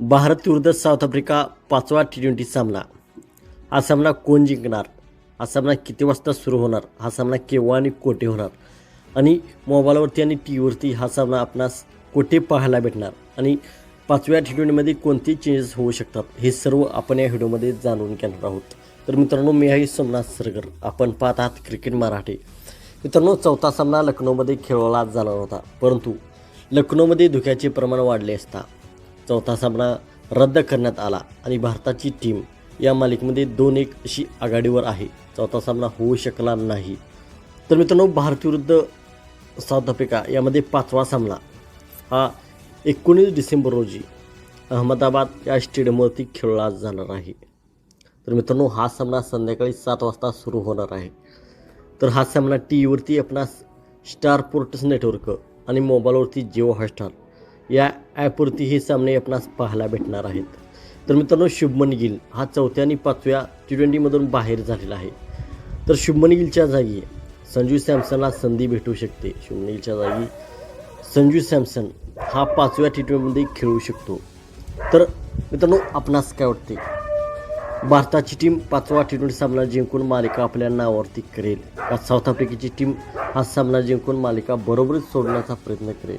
भारत विरुद्ध South Africa पाचवा T twenty सामना. हा सामना कोण जिंकणार? हा सामना किती वाजता सुरू होणार? हा सामना केव्हा आणि कोठे होणार? आणि मोबाईलवरती आणि टी व्हीवरती हा सामना आपणास कोठे पाहायला भेटणार? आणि पाचव्या टी ट्वेंटीमध्ये कोणते चेंजेस होऊ शकतात? हे सर्व आपण या व्हिडिओमध्ये जाणून घेणार आहोत. तर मित्रांनो मी आहे सोमनाथ सरगर. आपण पाहत आहात क्रिकेट मराठी. मित्रांनो चौथा सामना लखनौमध्ये खेळवला जाणार होता. परंतु लखनौमध्ये धुक्याचे प्रमाण वाढले असता. चौथा सामना रद्द करण्यात आला आणि भारताची टीम या मालिकेमध्ये दोन एक अशी आघाडीवर आहे. चौथा सामना होऊ शकला नाही. तर मित्रांनो भारत विरुद्ध साऊथ आफ्रिका यामध्ये पाचवा सामना हा एकोणीस डिसेंबर रोजी अहमदाबाद या स्टेडियमवरती खेळला जाणार आहे. तर मित्रांनो हा सामना संध्याकाळी सात वाजता सुरू होणार आहे. तर हा सामना टी व्हीवरती आपणास स्टार पोर्टस नेटवर्क आणि मोबाईलवरती जिओ हॉटस्टार या ॲपवरती हे सामने आपणास पाहायला भेटणार आहेत. तर मित्रांनो शुभमन गिल हा चौथ्या आणि पाचव्या टी ट्वेंटीमधून बाहेर झालेला आहे. तर शुभमन गिलच्या जागी संजू सॅमसनला संधी भेटू शकते. शुभमन गिलच्या जागी संजू सॅमसन हा पाचव्या टी ट्वेंटीमध्ये खेळू शकतो. तर मित्रांनो आपणास काय वाटते? भारताची टीम पाचवा टी ट्वेंटी सामना जिंकून मालिका आपल्या नावावरती करेल का? साऊथ आफ्रिकेची टीम हा सामना जिंकून मालिका बरोबरच सोडण्याचा प्रयत्न करेल?